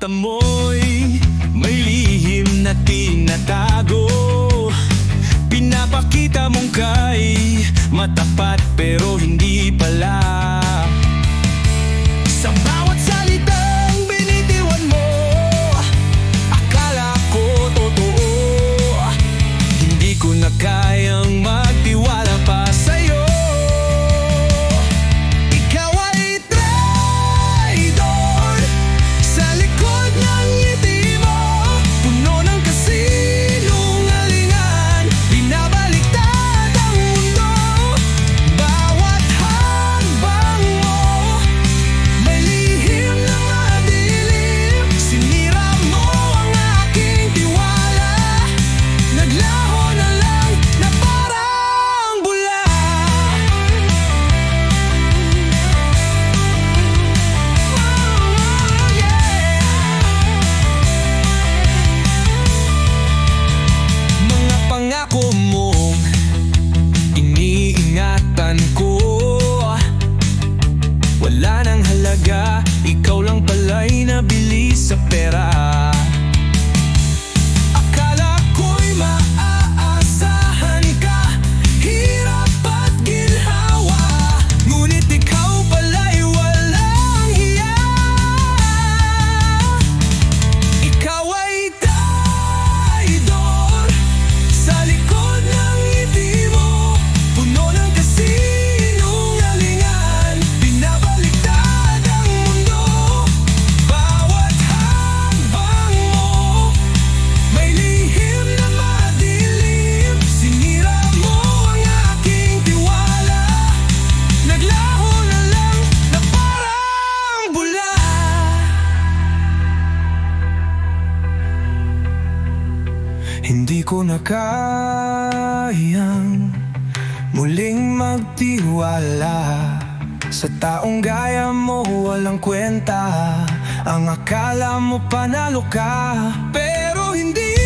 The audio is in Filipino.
mata mo'y may lihim na tinatago. Pinapakita mong kay matapat Wala nang halaga Ikaw lang pala'y nabili sa pera. Hindi ko na kayang Muling magtiwala. Sa taong gaya mo walang kwenta. Ang akala mo panalo ka Pero hindi